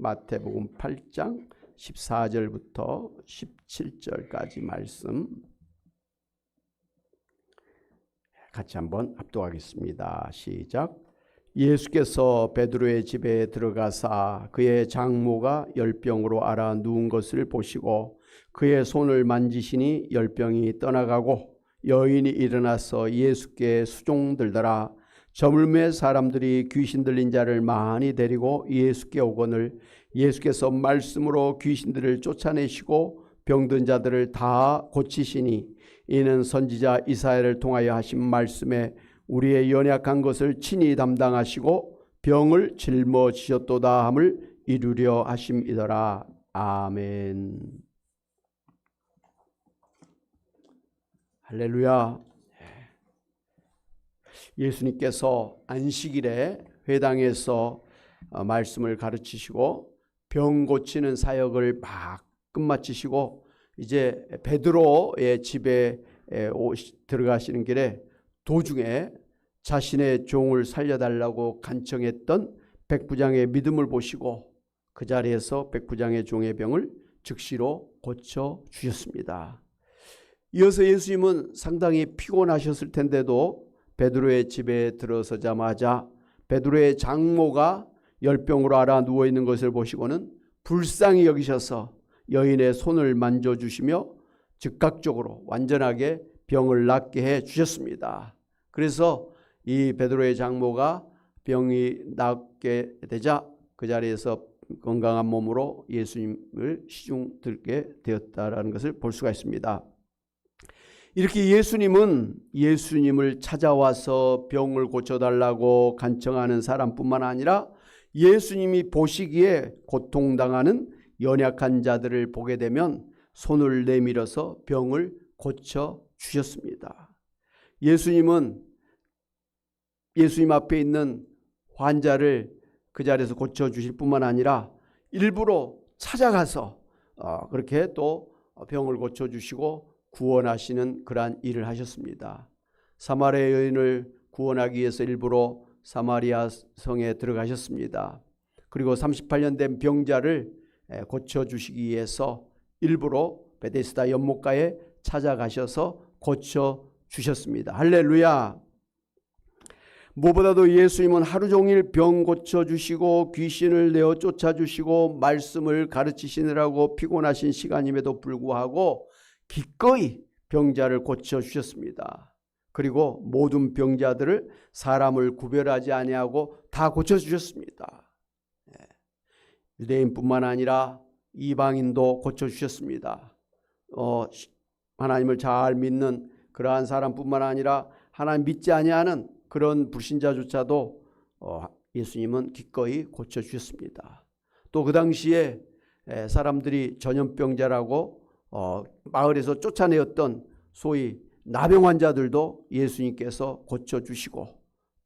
마태복음 8장 14절부터 17절까지 말씀 같이 한번 합독하겠습니다. 시작. 예수께서 베드로의 집에 들어가사 그의 장모가 열병으로 알아 누운 것을 보시고 그의 손을 만지시니 열병이 떠나가고 여인이 일어나서 예수께 수종 들더라 저물매 사람들이 귀신 들린 자를 많이 데리고 예수께 오거늘 예수께서 말씀으로 귀신들을 쫓아내시고 병든 자들을 다 고치시니 이는 선지자 이사야를 통하여 하신 말씀에 우리의 연약한 것을 친히 담당하시고 병을 짊어지셨도다 함을 이루려 하심이더라. 아멘. 할렐루야. 예수님께서 안식일에 회당에서 어, 말씀을 가르치시고 병 고치는 사역을 막 끝마치시고 이제 베드로의 집에 들어가시는 길에 도중에 자신의 종을 살려달라고 간청했던 백부장의 믿음을 보시고 그 자리에서 백부장의 종의 병을 즉시로 고쳐 주셨습니다. 이어서 예수님은 상당히 피곤하셨을 텐데도 베드로의 집에 들어서자마자 베드로의 장모가 열병으로 알아 누워 있는 것을 보시고는 불쌍히 여기셔서 여인의 손을 만져 주시며 즉각적으로 완전하게 병을 낫게 해 주셨습니다. 그래서 이 베드로의 장모가 병이 낫게 되자 그 자리에서 건강한 몸으로 예수님을 시중 들게 되었다라는 것을 볼 수가 있습니다. 이렇게 예수님은 예수님을 찾아와서 병을 고쳐달라고 간청하는 사람뿐만 아니라 예수님이 보시기에 고통당하는 연약한 자들을 보게 되면 손을 내밀어서 병을 고쳐 주셨습니다. 예수님은 예수님 앞에 있는 환자를 그 자리에서 고쳐 주실 뿐만 아니라 일부러 찾아가서 어, 그렇게 또 병을 고쳐 주시고 구원하시는 그러한 일을 하셨습니다. 사마리아 여인을 구원하기 위해서 일부러 사마리아 성에 들어가셨습니다. 그리고 38년 된 병자를 고쳐 주시기 위해서 일부러 베데스다 연못가에 찾아가셔서 고쳐 주셨습니다. 할렐루야. 무엇보다도 예수님은 하루 종일 병 고쳐 주시고 귀신을 내어 쫓아 주시고 말씀을 가르치시느라고 피곤하신 시간임에도 불구하고 기꺼이 병자를 고쳐 주셨습니다. 그리고 모든 병자들을 사람을 구별하지 아니하고 다 고쳐 주셨습니다. 예. 유대인뿐만 아니라 이방인도 고쳐 주셨습니다. 어, 하나님을 잘 믿는 그러한 사람뿐만 아니라 하나님 믿지 아니하는 그런 불신자조차도 어, 예수님은 기꺼이 고쳐 주셨습니다. 또 그 당시에 사람들이 전염병자라고 어, 마을에서 쫓아내었던 소위 나병 환자들도 예수님께서 고쳐주시고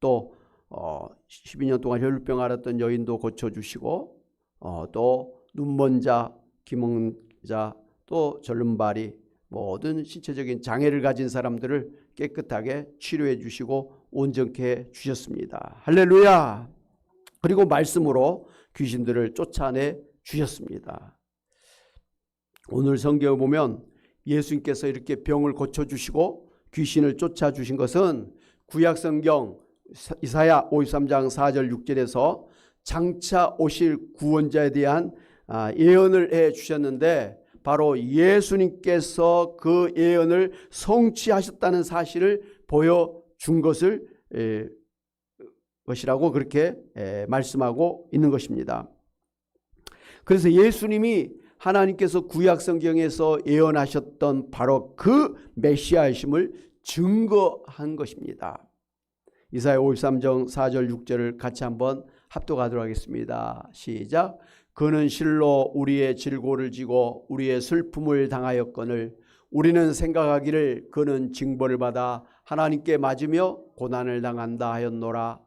또 어, 12년 동안 혈루병 앓았던 여인도 고쳐주시고 어, 또 눈먼 자, 기멍 자, 또 절름발이 모든 신체적인 장애를 가진 사람들을 깨끗하게 치료해 주시고 온전케 해 주셨습니다. 할렐루야! 그리고 말씀으로 귀신들을 쫓아내 주셨습니다. 오늘 성경에 보면 예수님께서 이렇게 병을 고쳐주시고 귀신을 쫓아주신 것은 구약성경 이사야 53장 4절 6절에서 장차 오실 구원자에 대한 아, 예언을 해 주셨는데 바로 예수님께서 그 예언을 성취하셨다는 사실을 보여준 것을 것이라고 그렇게 말씀하고 있는 것입니다. 그래서 예수님이 하나님께서 구약 성경에서 예언하셨던 바로 그 메시아이심을 증거한 것입니다. 이사야 53장 4절 6절을 같이 한번 합독하도록 하겠습니다. 시작. 그는 실로 우리의 질고를 지고 우리의 슬픔을 당하였거늘 우리는 생각하기를 그는 징벌을 받아 하나님께 맞으며 고난을 당한다 하였노라.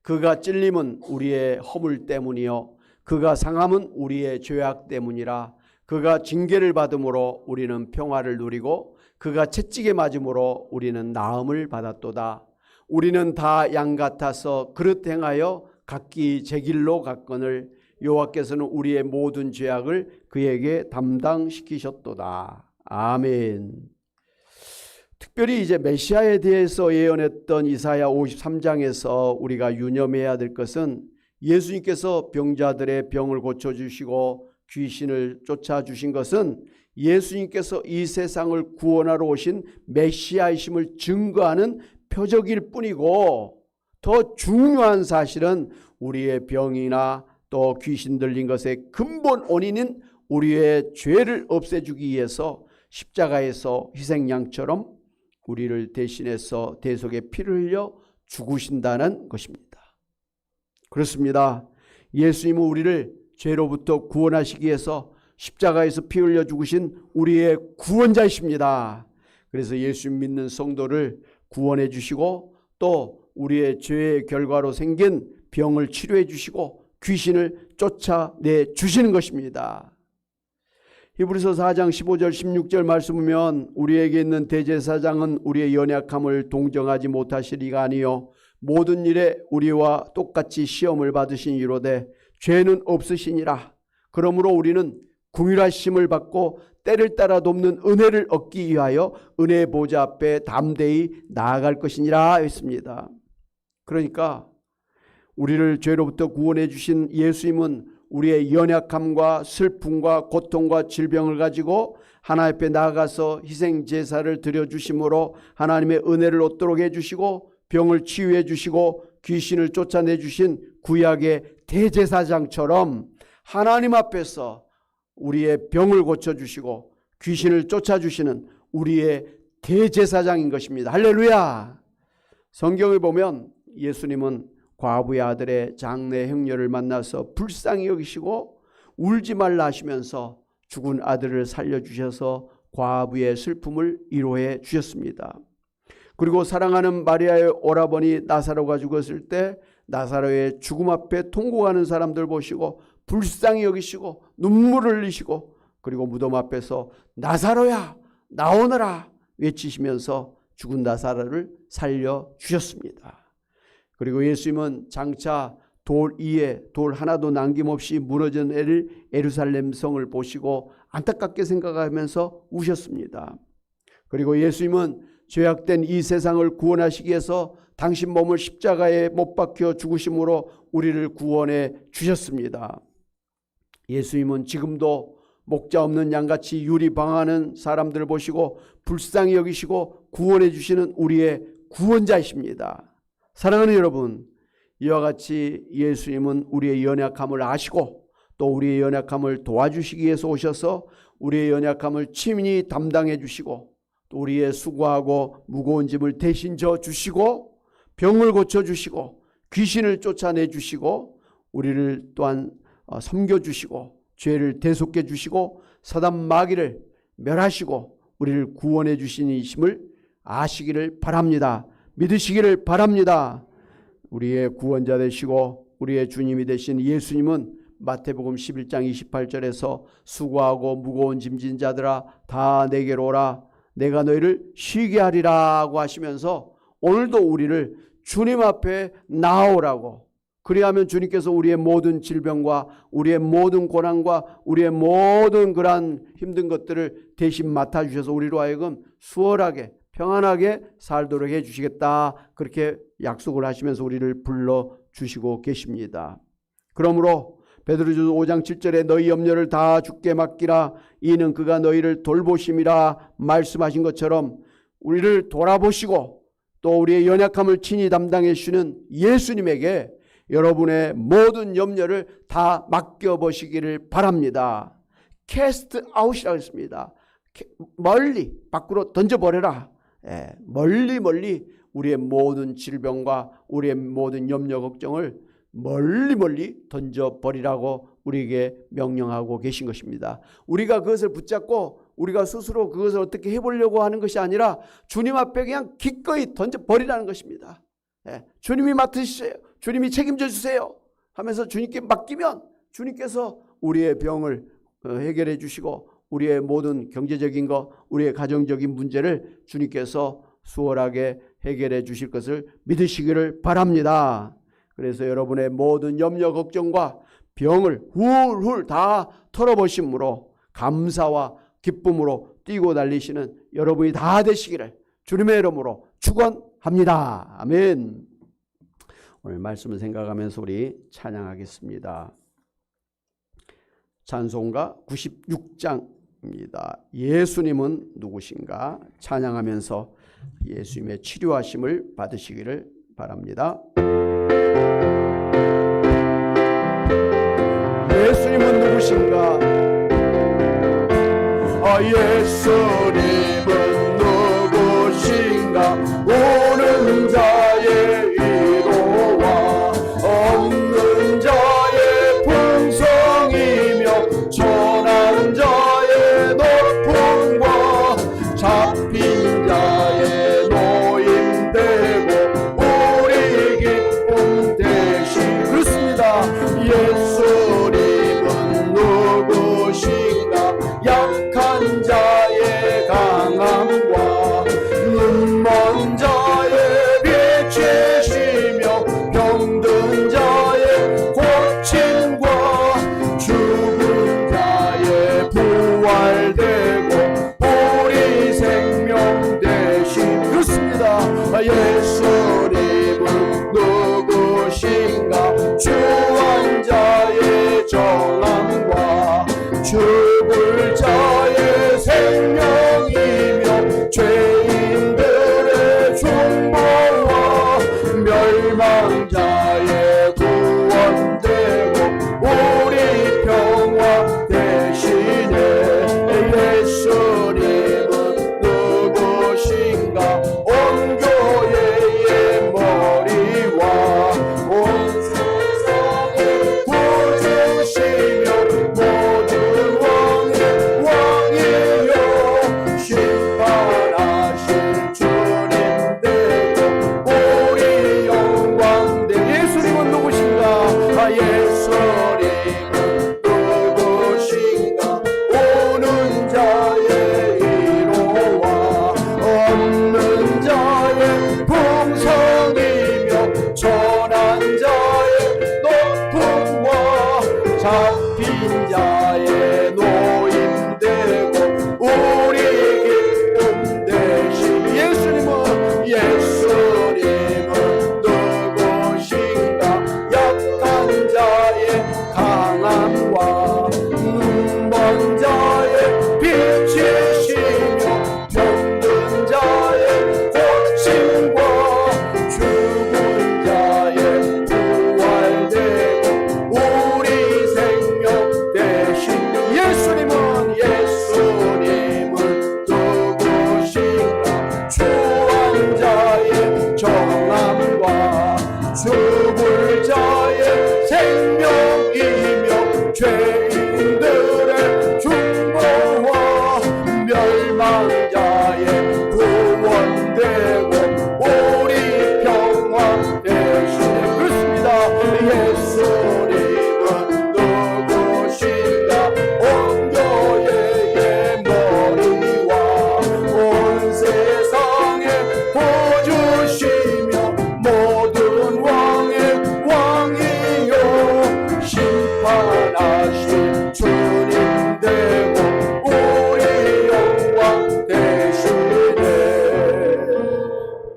그가 찔림은 우리의 허물 때문이요 그가 상함은 우리의 죄악 때문이라 그가 징계를 받음으로 우리는 평화를 누리고 그가 채찍에 맞음으로 우리는 나음을 받았도다. 우리는 다 양 같아서 그릇 행하여 각기 제 길로 갔거늘 여호와께서는 우리의 모든 죄악을 그에게 담당시키셨도다. 아멘. 특별히 이제 메시아에 대해서 예언했던 이사야 53장에서 우리가 유념해야 될 것은 예수님께서 병자들의 병을 고쳐 주시고 귀신을 쫓아 주신 것은 예수님께서 이 세상을 구원하러 오신 메시아이심을 증거하는 표적일 뿐이고 더 중요한 사실은 우리의 병이나 또 귀신 들린 것의 근본 원인은 우리의 죄를 없애주기 위해서 십자가에서 희생양처럼 우리를 대신해서 대속의 피를 흘려 죽으신다는 것입니다. 그렇습니다. 예수님은 우리를 죄로부터 구원하시기 위해서 십자가에서 피 흘려 죽으신 우리의 구원자이십니다. 그래서 예수 믿는 성도를 구원해 주시고 또 우리의 죄의 결과로 생긴 병을 치료해 주시고 귀신을 쫓아내 주시는 것입니다. 히브리서 4장 15절 16절 말씀 보면 우리에게 있는 대제사장은 우리의 연약함을 동정하지 못하시리가 아니요 모든 일에 우리와 똑같이 시험을 받으신 이로되 죄는 없으시니라 그러므로 우리는 궁일하심을 받고 때를 따라 돕는 은혜를 얻기 위하여 은혜 보좌 앞에 담대히 나아갈 것이니라 했습니다. 그러니까 우리를 죄로부터 구원해 주신 예수님은 우리의 연약함과 슬픔과 고통과 질병을 가지고 하나님 앞에 나아가서 희생 제사를 드려 주심으로 하나님의 은혜를 얻도록 해 주시고 병을 치유해 주시고 귀신을 쫓아내 주신 구약의 대제사장처럼 하나님 앞에서 우리의 병을 고쳐 주시고 귀신을 쫓아 주시는 우리의 대제사장인 것입니다. 할렐루야. 성경을 보면 예수님은 과부의 아들의 장래 형녀를 만나서 불쌍히 여기시고 울지 말라 하시면서 죽은 아들을 살려 주셔서 과부의 슬픔을 위로해 주셨습니다. 그리고 사랑하는 마리아의 오라버니 나사로가 죽었을 때 나사로의 죽음 앞에 통곡하는 사람들 보시고 불쌍히 여기시고 눈물을 흘리시고 그리고 무덤 앞에서 나사로야 나오너라 외치시면서 죽은 나사로를 살려 주셨습니다. 그리고 예수님은 장차 돌 위에 돌 하나도 남김없이 무너진 애를 에루살렘 성을 보시고 안타깝게 생각하면서 우셨습니다. 그리고 예수님은 죄악된 이 세상을 구원하시기 위해서 당신 몸을 십자가에 못 박혀 죽으심으로 우리를 구원해 주셨습니다. 예수님은 지금도 목자 없는 양같이 유리 방하는 사람들을 보시고 불쌍히 여기시고 구원해 주시는 우리의 구원자이십니다. 사랑하는 여러분, 이와 같이 예수님은 우리의 연약함을 아시고 또 우리의 연약함을 도와주시기 위해서 오셔서 우리의 연약함을 친히 담당해 주시고 또 우리의 수고하고 무거운 짐을 대신 져 주시고 병을 고쳐 주시고 귀신을 쫓아내 주시고 우리를 또한 어, 섬겨 주시고 죄를 대속해 주시고 사단 마귀를 멸하시고 우리를 구원해 주시니심을 아시기를 바랍니다. 믿으시기를 바랍니다. 우리의 구원자 되시고 우리의 주님이 되신 예수님은 마태복음 11장 28절에서 수고하고 무거운 짐진 자들아 다 내게로 오라 내가 너희를 쉬게 하리라고 하시면서 오늘도 우리를 주님 앞에 나오라고 그리하면 주님께서 우리의 모든 질병과 우리의 모든 고난과 우리의 모든 그러한 힘든 것들을 대신 맡아 주셔서 우리로 하여금 수월하게 평안하게 살도록 해 주시겠다. 그렇게 약속을 하시면서 우리를 불러 주시고 계십니다. 그러므로 베드로전서 5장 7절에 너희 염려를 다 주께 맡기라 이는 그가 너희를 돌보심이라 말씀하신 것처럼 우리를 돌아보시고 또 우리의 연약함을 친히 담당해 주시는 예수님에게 여러분의 모든 염려를 다 맡겨 보시기를 바랍니다. 캐스트 아웃이라고 했습니다. 멀리 밖으로 던져 버려라. 예, 멀리 멀리 우리의 모든 질병과 우리의 모든 염려 걱정을 멀리 멀리 던져버리라고 우리에게 명령하고 계신 것입니다. 우리가 그것을 붙잡고 우리가 스스로 그것을 어떻게 해보려고 하는 것이 아니라 주님 앞에 그냥 기꺼이 던져버리라는 것입니다. 예, 주님이 맡으시세요. 주님이 책임져 주세요. 하면서 주님께 맡기면 주님께서 우리의 병을 어, 해결해 주시고 우리의 모든 경제적인 것, 우리의 가정적인 문제를 주님께서 수월하게 해결해 주실 것을 믿으시기를 바랍니다. 그래서 여러분의 모든 염려 걱정과 병을 훌훌 다 털어보심으로 감사와 기쁨으로 뛰고 달리시는 여러분이 다 되시기를 주님의 이름으로 축원합니다. 아멘. 오늘 말씀을 생각하면서 우리 찬양하겠습니다. 찬송가 96장입니다. 예수님은 누구신가 찬양하면서 예수님의 치료하심을 받으시기를 바랍니다. 누구신가? 아 예수님